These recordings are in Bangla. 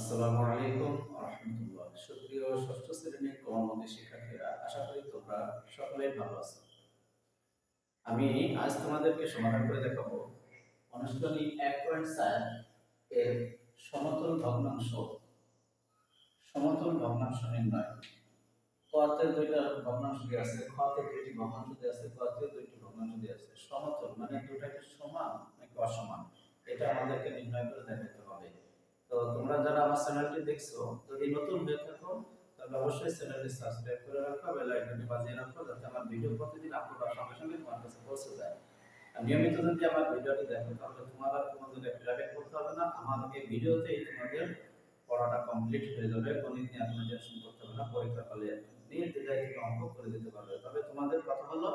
আসসালামু আলাইকুম রহমতুল্লাহ সুপ্রিয় ষষ্ঠ শ্রেণির শিক্ষার্থীরা, আশা করি তোমরা সকলেই ভালো আছো। আমি আজ তোমাদেরকে সমাধান করে দেখাবো এক পয়েন্ট চার এর সমতল ভগ্নাংশ। সমতল ভগ্নাংশ নির্ণয়। দুইটা ভগ্নাংশ দিয়ে আছে খতে দুইটি ভগ্নাংশ দিয়ে আছে দুইটি ভগ্নাংশ দিয়ে আছে। সমতল মানে দুটাকে সমান নাকি অসমান? এটা আমাদেরকে নির্ণয় করে দেখাতে হবে। তো তোমরা যারা আমার চ্যানেলটি দেখছ, যদি নতুন হয়ে থাকো, তাহলে অবশ্যই চ্যানেলটি সাবস্ক্রাইব করে রাখো বেল আইকনটি বাজিয়ে রাখো, যাতে আমার ভিডিও প্রতিদিন আপলোড হওয়ার সঙ্গে সঙ্গে তোমার কাছে পৌঁছে যায়। আর নিয়মিত যদি আমার ভিডিওটি দেখো, তাহলে তোমার আর তোমাদের প্রাইভেট করতে হবে না, আমার এই ভিডিওতেই তোমাদের পড়াটা কমপ্লিট হয়ে যাবে, গণিত নিয়ে আপনার টেনশন করতে হবে না পরীক্ষা ফলে নির্দ্বিধায় থেকে অঙ্ক করে দিতে পারবে। তবে তোমাদের কথা হলো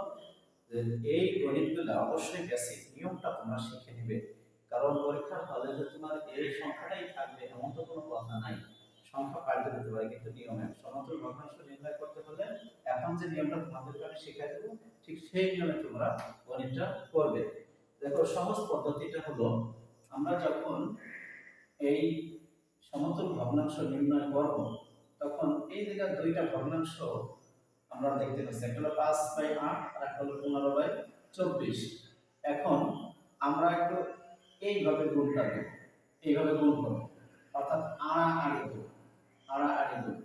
যে এই গণিতগুলো অবশ্যই বেসিক নিয়মটা তোমরা শিখে নিবে। কারণ পরীক্ষার হলে যে তোমার এই সংখ্যাটাই থাকবে, এমন তো কোনো কথা নাই। সংখ্যা পাল্টে দিতে পারে, কিন্তু নিয়ম। সমতুল ভগ্নাংশ নির্ণয় করতে হলে এখন যে নিয়মটা তোমাদেরকে আমি শিখাই দেবো, ঠিক সেই নিয়মে তোমরা গণিতটা করবে। দেখো, সহজ পদ্ধতিটা হলো, আমরা যখন এই সমতুল ভগ্নাংশ নির্ণয় করব, তখন এই জায়গায় দুইটা ভগ্নাংশ আমরা দেখতে পাচ্ছি। একটা হলো পাঁচ বাই আট, আর একটা হলো পনেরো বাই চব্বিশ। এখন আমরা একটু এইভাবে গুণটা দেব এইভাবে গুণ করব অর্থাৎ আড়া আড়ি দেব আড়া আড়ি দেব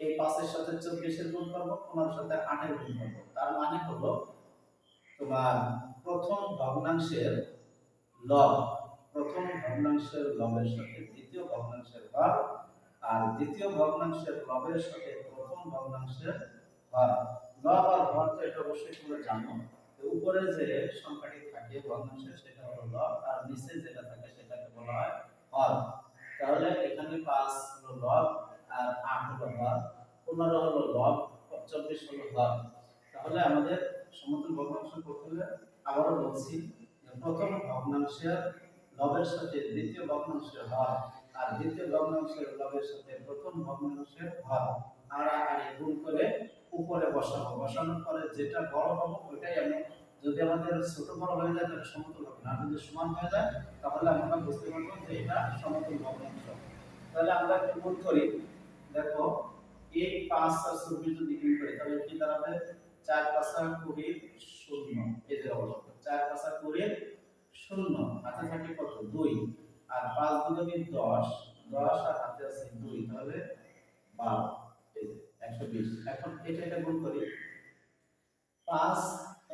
এই পাঁচের সাথে চব্বিশের গুণ করব, পনেরোর সাথে আটের গুণ করব। তার মানে হলো তোমার প্রথম ভগ্নাংশের লব, প্রথম ভগ্নাংশের লবের সাথে দ্বিতীয় ভগ্নাংশের হর আর দ্বিতীয় ভগ্নাংশের লবের সাথে প্রথম ভগ্নাংশের হর লব আর হর তো এটা অবশ্যই তোমরা জানো। উপরে যে সংখ্যাটি থাকে ভগ্নাংশের সেটা হলো আর নিচে যেটা থাকে সেটাকে বলা হয় হর তাহলে এখানে পাঁচ হলো লব, আর আট হলো হর পনেরো হলো লব চব্বিশ হলো হর তাহলে আমাদের সমতুল ভগ্নাংশ করতে হলে আবারও বলছি প্রথম ভগ্নাংশের লবের সাথে দ্বিতীয় ভগ্নাংশের হর আর দ্বিতীয় ভগ্নাংশের লবের সাথে প্রথম ভগ্নাংশের হর আড়াআড়ি গুণ করে উপরে বসাবো। বসানোর পরে যেটা বড় হবে, ওইটাই আমি যদি আমাদের ছোট বড় হয়ে যায়, তাহলে সমতুল হবে না। যদি সমান হয়ে যায়, তাহলে আমরা বুঝতে পারব যে এটা সমতুল ভগ্নাংশ তাহলে আমরা একটু গুণ করি। দেখো, এই পাঁচ আর চব্বিশ যদি গুণ করি, তাহলে কি দাঁড়াবে? চার পাঁচা কুড়ি শূন্য। এই যে অবস্থা। চার পাঁচা কুড়ি শূন্য। হাতে থাকে কত? দুই। আর পাঁচ দুগুণে দশ। দশ আর হাতে আছে দুই। তাহলে বারো। একশো বিশ। এখন এটা এটা গুণ করি। পাঁচ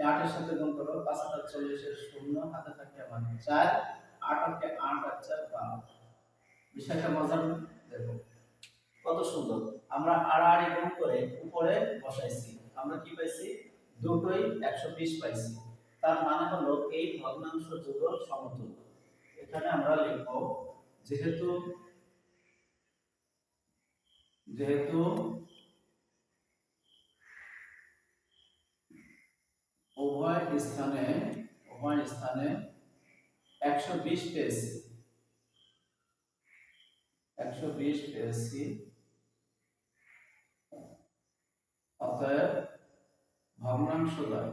আটের সাথে গুণ করো, পাঁচ আট চল্লিশের শূন্য, হাতে থাকে আমার চার, আট আটকে আট আর চার বারো। বিষয়টা মজার দেখো। কত সুন্দর। আমরা আড়াআড়ি গুণ করে উপরে বসাইছি। আমরা কি পাইছি? দুটোই একশো বিশ পাইছি। তার মানে হলো এই ভগ্নাংশ যুগল সমতুল এখানে আমরা লিখব, যেহেতু যেহেতু উভয় স্থানে উভয় স্থানে একশো বিশ পেয়েছি। একশো বিশ পেয়েছি। অতএব ভগ্নাংশ দ্বয়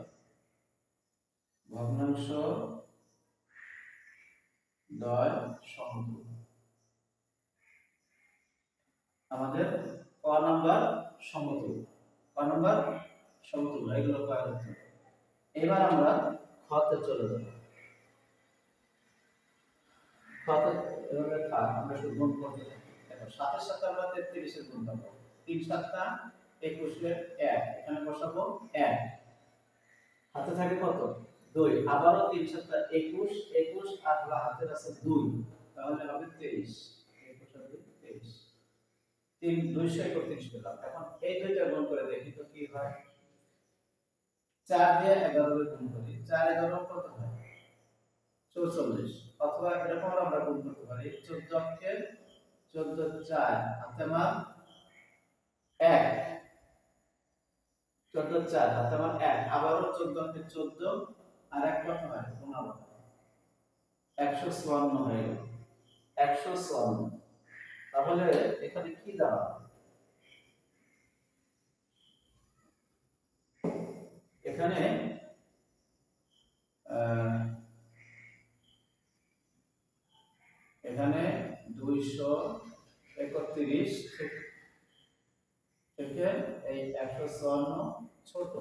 ভগ্নাংশ দয় সমতুল আমাদের ক নাম্বার সমতুল ক নাম্বার সমতুল এগুলো কয় হচ্ছে এবার আমরা খতে চলে যাব। খতে আমরা শুধু গুণ করতে সাথে আমরা তেত্রিশের গুণ পাবো। তিন সাতটা এক। এখানে বসাবো এক। হাতে থাকে কত? দুই। আবারও তিন সাতটা, একুশ। একুশ আর হাতের আছে দুই। তাহলে হবে তেইশ। একুশ দুই, তেইশ। তিন, দুইশো একত্রিশ পেলাম। এখন এই দুইটা গুণ করে দেখি তো কি হয়? চার দিয়ে এগারো গুণ করি। চার, এগারো কত হয়? চৌচল্লিশ। অথবা এরকম আমরা গুণ করতে পারি। চোদ্দ কে চোদ্দ চার, হাতে মান এক। চোদ্দ চার, হাতে মান এক। আবারও চোদ্দ কে চোদ্দ, আর এক কত হয়? পনেরো। একশো চুয়ান্ন হয়ে গেল। একশো চুয়ান্ন। তাহলে এখানে কি দাঁড়াবে এখানে এখানে দুইশো একত্রিশ থেকে এই একশো চুয়ান্ন ছোট।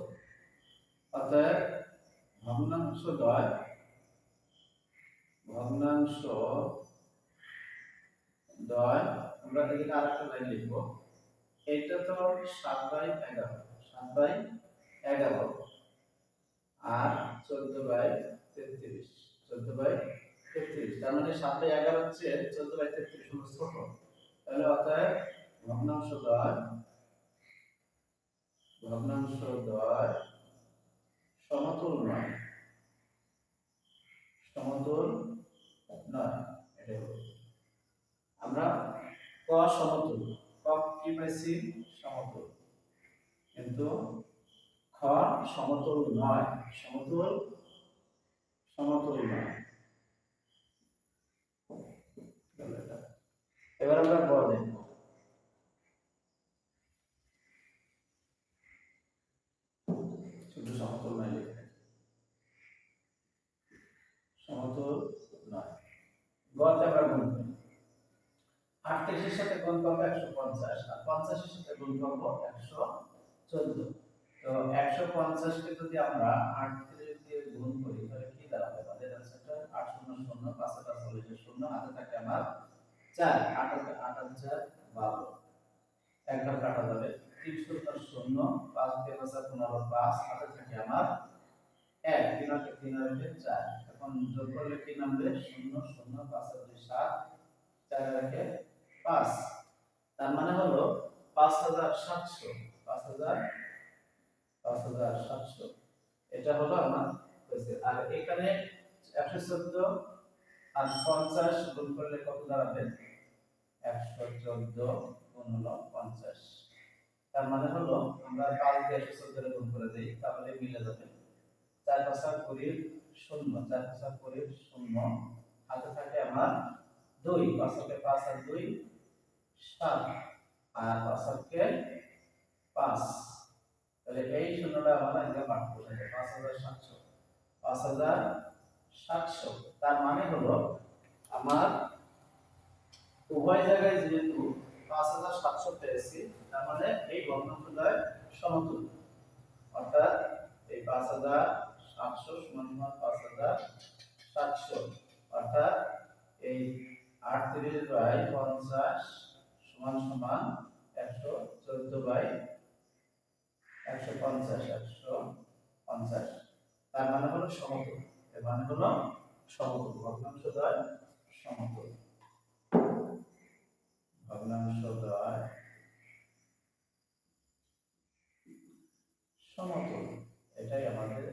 অতএব ভগ্নাংশ দয় ভগ্নাংশ দয়, আমরা এদিকে আরেকটা লাইন লিখব। এইটা তো সাত বাই এগারো, সাত বাই এগারো। আর চোদ্দ বাই তেত্রিশ, চোদ্দ বাই তেত্রিশ। তার মানে সাত বাই এগারো হচ্ছে চোদ্দ বাই তেত্রিশ হলো ছোট তাহলে অতএব ভগ্নাংশ দয় ভগ্নাংশ দয় সমতুল নয় সমতুল নয় এটাই আমরা ক সমতুল, ক কি পাইছি? সমতুল। কিন্তু খ সমতুল নয়, সমতুল সমতুল নয়। এবার আমরা গ শুধু সমতুল নয় সমতুল নয়। গতে আমরা গুণ আটত্রিশের সাথে গুণ করব একশো পঞ্চাশ, আর পঞ্চাশের সাথে গুণ করব একশো চোদ্দ। তো একশো পঞ্চাশকে যদি আমরা আটত্রিশ দিয়ে গুণ করি, তাহলে কি দাঁড়াবে? আমাদের আট শূন্য শূন্য পাঁচ হাজার শূন্য, হাতে থাকে আমার চার। আট হাজার আট হাজার বারো। একবার কাটা যাবে। তিন শূন্য পাঁচ তিন হাজার পনেরো, পাঁচ। হাতে থাকে আমার এক। তিন চার। এখন যোগ করলে কি নামবে? শূন্য শূন্য, পাঁচ হাজার সাত, চার রেখে পাঁচ। তার মানে হলো পাঁচ হাজার সাতশো। পাঁচ হাজার পাঁচ হাজার সাতশো। এটা হলো আমার আর এখানে একশো চোদ্দ আর পঞ্চাশ গুণ করলে কত দাঁড়াবে? একশো চোদ্দ গুণ হলো পঞ্চাশ। তার মানে হলো আমরা পাঁচ দিয়ে একশো চোদ্দ গুণ করে দিই, তাহলে মিলে যাবে। চার পাঁচা কুড়ি শূন্য, চার পাঁচা কুড়ি শূন্য। হাতে থাকে আমার দুই পাঁচকে পাঁচ আর দুই, সাত। আর পাঁচকে পাঁচ। তাহলে এই শূন্যটা আমার একদম পাঠ করতে পাঁচ হাজার সাতশো। পাঁচ হাজার সাতশো, তার মানে হলো আমার উভয় জায়গায় যেহেতু পাঁচ হাজার সাতশো পেয়েছি, তার মানে এই ভগ্নাংশদ্বয় সমতুল অর্থাৎ এই পাঁচ হাজার সাতশো সমান সমান পাঁচ হাজার সাতশো, অর্থাৎ এই আটত্রিশ বাই পঞ্চাশ সমান সমান একশো চোদ্দ বাই একশো পঞ্চাশ একশো পঞ্চাশ। তার মানে হলো সমতল এর মানে হলো সমতল ভগ্নাংশ দ্বয় সমতল ভগ্নাংশ দ্বয় সমতল এটাই আমাদের